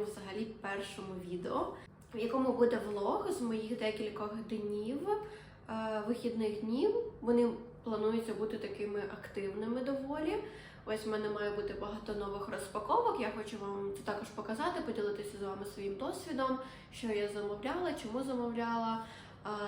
моєму взагалі першому відео, в якому буде влог з моїх декількох днів, е, вихідних днів. Вони плануються бути такими активними доволі. Ось в мене має бути багато нових розпаковок. Я хочу вам це також показати, поділитися з вами своїм досвідом, що я замовляла, чому замовляла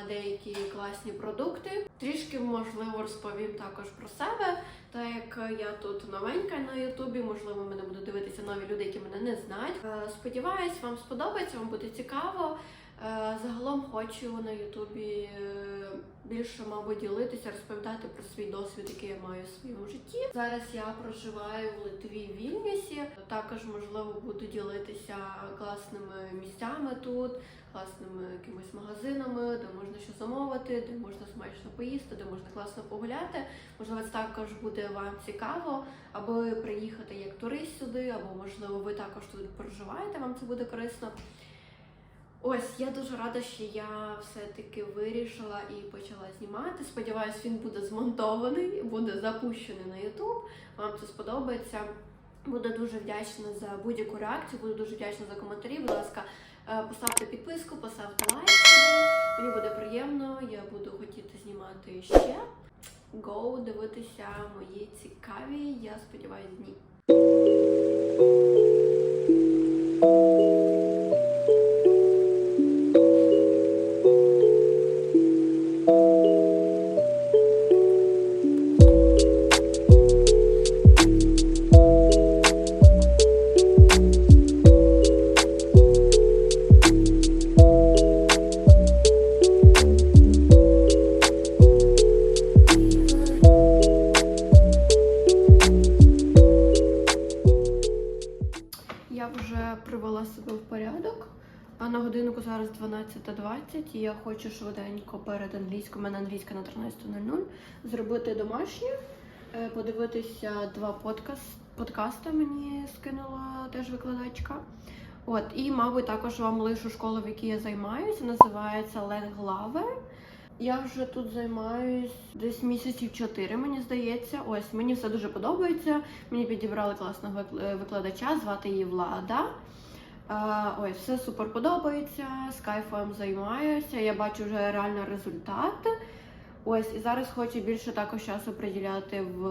деякі класні продукти. Трішки можливо розповім також про себе, так як я тут новенька на Ютубі, можливо, мене будуть дивитися нові люди, які мене не знають. Е, Сподіваюсь, вам сподобається, вам буде цікаво. Е, Загалом хочу на Ютубі більше, мабуть, ділитися, розповідати про свій досвід, який я маю в своєму житті. Зараз я проживаю в Литві в Вільнюсі. Також можливо буду ділитися класними місцями тут, класними якимись магазинами, де можна що замовити, де можна смачно поїсти, де можна класно погуляти. Можливо, це також буде вам цікаво, аби приїхати як турист сюди, або можливо ви також тут проживаєте, вам це буде корисно. Ось я дуже рада, що я все-таки вирішила і почала знімати. Сподіваюсь, він буде змонтований, буде запущений на YouTube. Вам це сподобається. Буду дуже вдячна за будь-яку реакцію, буду дуже вдячна за коментарі. Будь ласка, е, поставте підписку, поставте лайк. Мені буде приємно, я буду хотіти знімати ще. Go дивитися мої цікаві, я сподіваюся, дні. Себе в порядок. А на годинку зараз 12.20 і я хочу швиденько перед англійською, у мене англійська на 13.00, зробити домашнє, е, подивитися два подкаст, подкасти мені скинула теж викладачка. От, і, мабуть, також вам лишу школу, в якій я займаюся, називається Ленглавер. Я вже тут займаюсь десь місяців чотири, мені здається. Ось мені все дуже подобається. Мені підібрали класного викладача, звати її Влада. Ой, все супер подобається, з кайфом займаюся. Я бачу вже реально результат. Ось і зараз хочу більше також часу приділяти в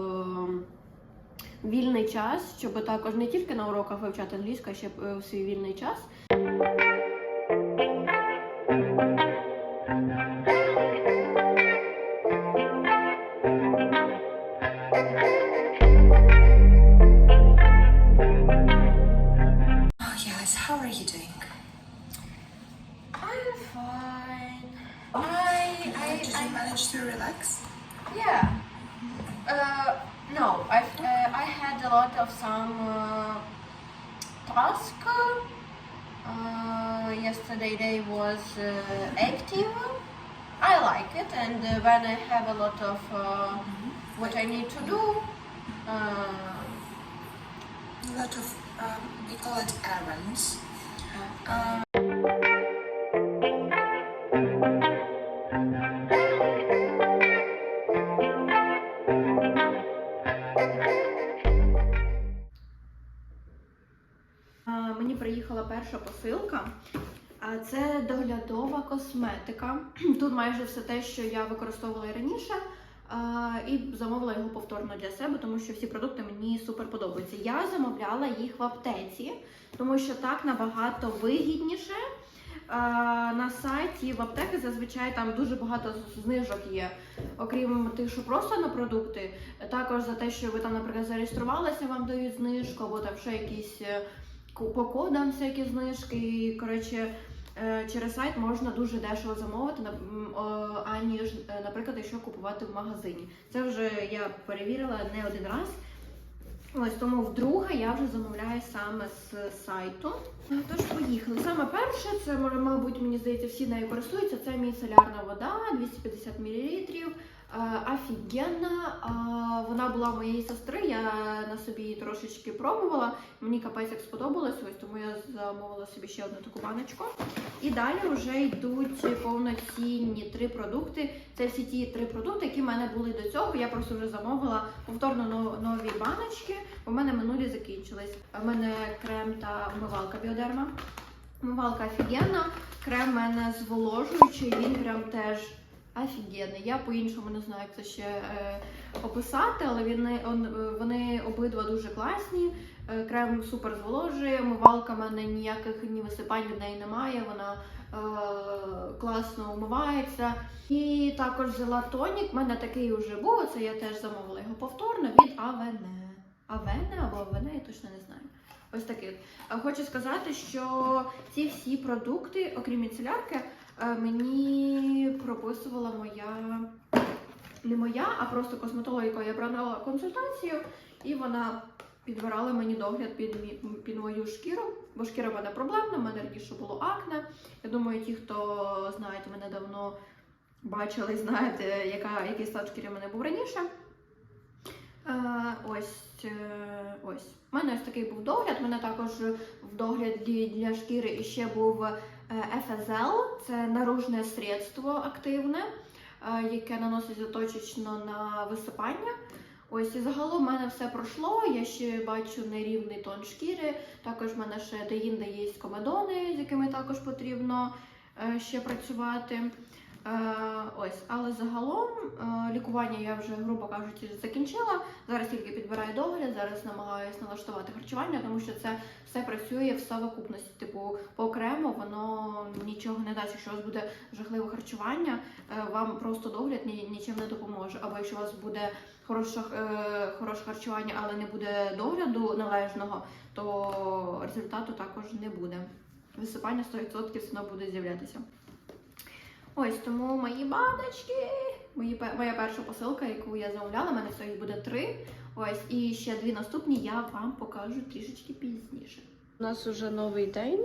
вільний час, щоб також не тільки на уроках вивчати англійську, а ще е, в свій вільний час. Uh, yesterday day was uh, active. I like it, and uh, when I have a lot of uh, what I need to do, uh, A lot of, um, we call it errands. Приїхала перша посилка. Це доглядова косметика. Тут майже все те, що я використовувала раніше. І замовила його повторно для себе, тому що всі продукти мені супер подобаються. Я замовляла їх в аптеці, тому що так набагато вигідніше. На сайті в аптеки зазвичай там дуже багато знижок є. Окрім тих, що просто на продукти, також за те, що ви там, наприклад, зареєструвалися, вам дають знижку, або там ще якісь е, по кодам всякі знижки. І, коротше, е, через сайт можна дуже дешево замовити, аніж, е, наприклад, якщо купувати в магазині. Це вже я перевірила не один раз. Ось тому вдруге я вже замовляю саме з сайту. Е, Тож поїхали. Саме перше, це мабуть, мені здається, всі нею користуються. Це міцелярна вода 250 мл. Е, Офігенна. Вона була моєї сестри, я на собі її трошечки пробувала. Мені капець як сподобалось, ось тому я замовила собі ще одну таку баночку. І далі вже йдуть повноцінні три продукти. Це всі ті три продукти, які в мене були до цього. Я просто вже замовила повторно нові баночки, в мене минулі закінчились. У мене крем та умивалка біодерма. Умивалка офігенна, крем в мене зволожуючий, він прям теж офігенний. Я по-іншому не знаю, як це ще е, описати, але вони, он- е, вони обидва дуже класні. Е, Крем супер зволожує, умивалка в мене ніяких ні висипань від неї немає, вона е, класно умивається. І також взяла тонік, в мене такий вже був, це я теж замовила його повторно від Авене. Авене або Авене, я точно не знаю. Ось такий. Хочу сказати, що ці всі продукти, окрім міцелярки, е, мені прописувала моя не моя, а просто косметолог, якої я брала консультацію, і вона підбирала мені догляд під, під мою шкіру, бо шкіра в мене проблемна, в мене раніше було акне. Я думаю, ті, хто знають мене давно бачили, знаєте, яка, який стан шкіри в мене був раніше. Е, ось, е, ось. У мене ось такий був догляд. У мене також в догляді для шкіри іще був е, це наружне средство активне, е, яке наноситься точечно на висипання. Ось і загалом в мене все пройшло. Я ще бачу нерівний тон шкіри. Також в мене ще деінде є комедони, з якими також потрібно е, ще працювати. Е, ось, але загалом е, лікування я вже, грубо кажучи, закінчила. Зараз тільки підбираю догляд, зараз намагаюся налаштувати харчування, тому що це все працює в совокупності. Типу, окремо воно нічого не дасть. Якщо у вас буде жахливе харчування, е, вам просто догляд ні, нічим не допоможе. Або якщо у вас буде хороше, хороше харчування, але не буде догляду належного, то результату також не буде. Висипання 100% все одно буде з'являтися. Ось тому мої баночки. Мої, моя перша посилка, яку я замовляла, в мене всього їх буде три. Ось, і ще дві наступні я вам покажу трішечки пізніше. У нас уже новий день.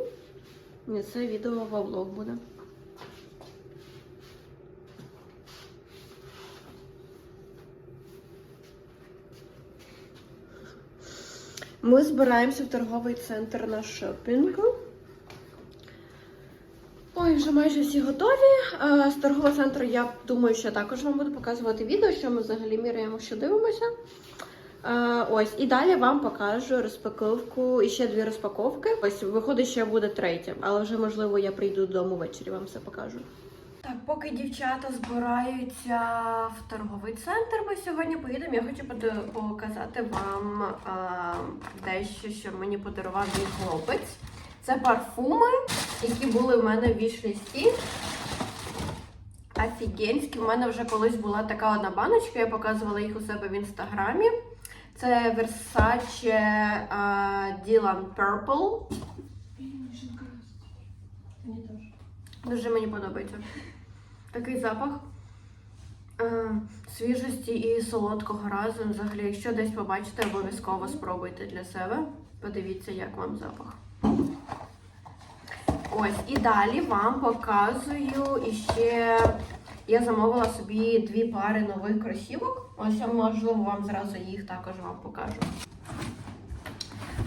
І це відео во влог буде. Ми збираємося в торговий центр на шопінг. Ой, вже майже всі готові. Е, З торгового центру я думаю, що також вам буду показувати відео, що ми взагалі міряємо, що дивимося. Е, Ось, і далі вам покажу розпаковку і ще дві розпаковки. Ось виходить, що буде третя, але вже можливо я прийду додому ввечері, вам все покажу. Так, поки дівчата збираються в торговий центр, ми сьогодні поїдемо. Я хочу показати вам е, дещо, що мені подарував мій хлопець. Це парфуми, які були в мене в вішлісті. Офігенські. У мене вже колись була така одна баночка, я показувала їх у себе в інстаграмі. Це Versace е, Dylan Purple. Дуже мені подобається. Такий запах свіжості і солодкого разом. Взагалі, якщо десь побачите, обов'язково спробуйте для себе. Подивіться, як вам запах. Ось, і далі вам показую іще. Я замовила собі дві пари нових кросівок. Ось я можливо вам зразу їх також вам покажу.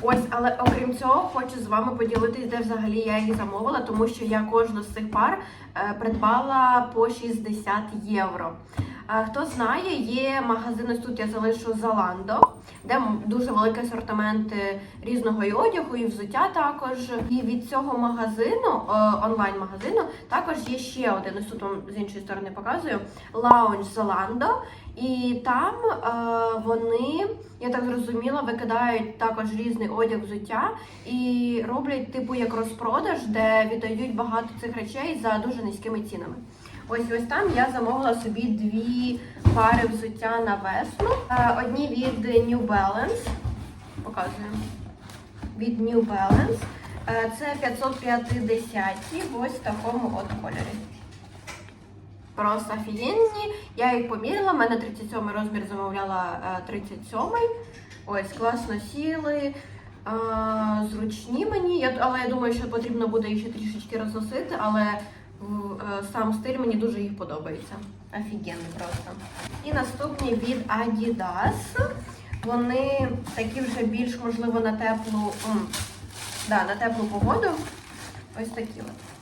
Ось, але окрім цього, хочу з вами поділитись, де взагалі я їх замовила, тому що я кожну з цих пар е, придбала по 60 євро. Е, Хто знає, є магазин, ось тут я залишу Zalando, де дуже великий асортимент е, різного і одягу, і взуття також. І від цього магазину, е, онлайн-магазину, також є ще один. Ось тут вам з іншої сторони показую Lounge Zalando. І там е, вони, я так зрозуміла, викидають також різний одяг взуття і роблять типу як розпродаж, де віддають багато цих речей за дуже низькими цінами. Ось ось там я замовила собі дві пари взуття на весну. Е, Одні від New Balance. Показуємо. Від New Balance. Е, Це 550 в такому от кольорі. Просто офігенні. Я їх поміряла. У мене 37 розмір замовляла е, 37. Ось, класно сіли. е, Зручні мені, але я думаю, що потрібно буде їх ще трішечки розносити, але в- е, сам стиль мені дуже їх подобається. Офігенний просто. І наступні від Adidas. Вони такі вже більш, можливо, на теплу, да, на теплу погоду. Ось такі от.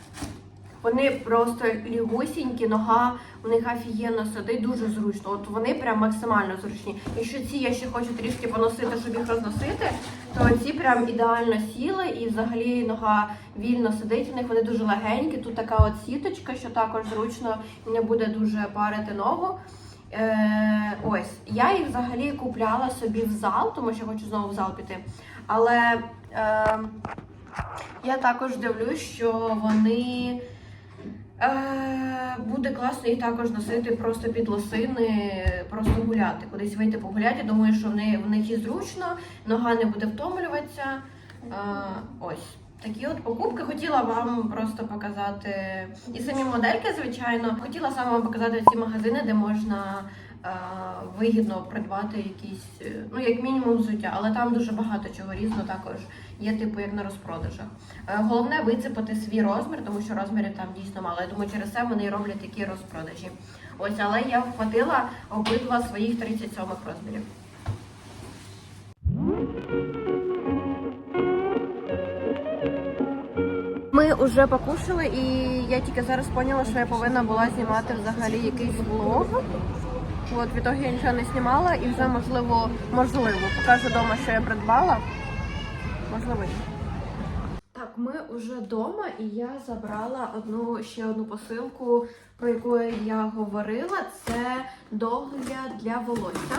Вони просто лігусінькі, нога у них офігенно сидить, дуже зручно. От вони прям максимально зручні. Якщо ці я ще хочу трішки поносити, щоб їх розносити, то ці прям ідеально сіли і взагалі нога вільно сидить. У них вони дуже легенькі. Тут така от сіточка, що також зручно і не буде дуже парити ногу. Е, ось я їх взагалі купляла собі в зал, тому що хочу знову в зал піти. Але е, я також дивлюсь, що вони буде класно їх також носити просто під лосини, просто гуляти, кудись вийти погуляти. Думаю, що в них, в них і зручно, нога не буде втомлюватися. Е, ось. Такі от покупки хотіла вам просто показати і самі модельки, звичайно. Хотіла саме вам показати ці магазини, де можна е, вигідно придбати якісь, е, ну як мінімум взуття, але там дуже багато чого різного також є, типу як на розпродажах. Е, Головне вицепити свій розмір, тому що розмірів там дійсно мало. Я думаю, через це вони роблять такі розпродажі. Ось, але я вхватила обидва своїх 37 розмірів. Ми вже покушали, і я тільки зараз поняла, що я повинна була знімати взагалі якийсь влог. От, в ітогі я нічого не знімала і вже можливо, можливо, покажу вдома, що я придбала. Можливо. Так, ми вже вдома, і я забрала одну ще одну посилку, про яку я говорила. Це догляд для волосся.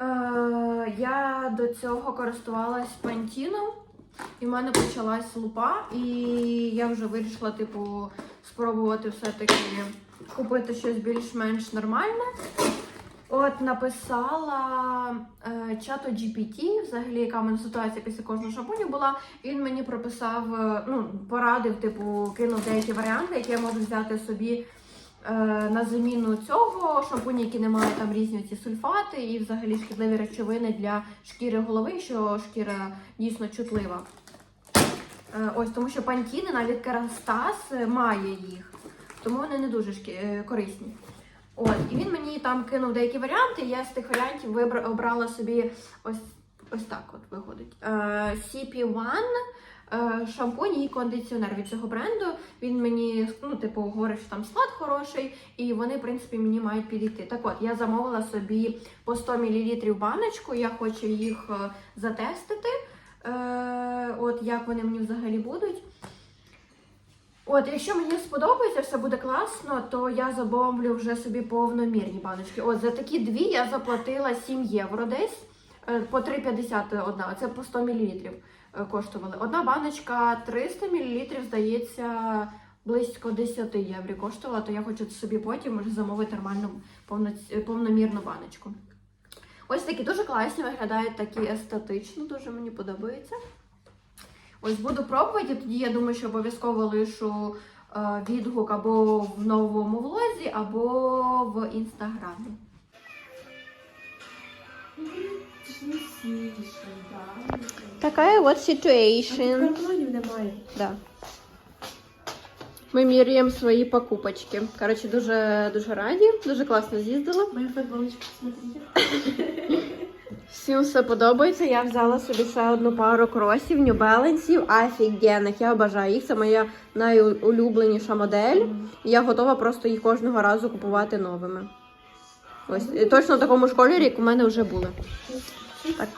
Е, я до цього користувалась пантіном, і в мене почалась лупа, і я вже вирішила, типу, спробувати все-таки купити щось більш-менш нормальне. От написала е, чату GPT, взагалі, яка в мене ситуація після кожного шампуню була. Він мені прописав, е, ну, порадив, типу, кинув деякі варіанти, які я можу взяти собі е, на заміну цього шампуні, які не мають там різні ці сульфати і взагалі шкідливі речовини для шкіри голови, що шкіра дійсно чутлива. Е, ось тому що пантіни, навіть керастас е, має їх, тому вони не дуже е, корисні. От, і він мені там кинув деякі варіанти. Я з тих варіантів вибра... обрала собі ось, ось так от виходить. Е, CP1 е, шампунь і кондиціонер від цього бренду. Він мені ну, типу, говорить, що там склад хороший, і вони, в принципі, мені мають підійти. Так от, я замовила собі по 100 мл баночку, я хочу їх затестити. От як вони мені взагалі будуть. От, якщо мені сподобається, все буде класно, то я замовлю вже собі повномірні баночки. От за такі дві я заплатила 7 євро десь е, по 3,50 одна. Це по 100 мл коштували. Одна баночка 300 мл, здається, близько 10 євро коштувала, то я хочу собі потім вже замовити нормальну повномірну баночку. Ось такі дуже класні виглядають, такі естетично, дуже мені подобається. Ось буду пробувати, тоді я думаю, що обов'язково лишу е, відгук або в новому влозі, або в інстаграмі. Така от ситуація. Немає. Да. Ми міряємо свої покупочки. Коротше, дуже дуже раді, дуже класно з'їздила. Моя футболочка, смотрите. Всім все подобається. Я взяла собі ще одну пару кросів New Balance, офігенних. Я обожаю їх. Це моя найулюбленіша модель. Я готова просто їх кожного разу купувати новими. Ось точно в такому ж кольорі, як у мене вже були. Так.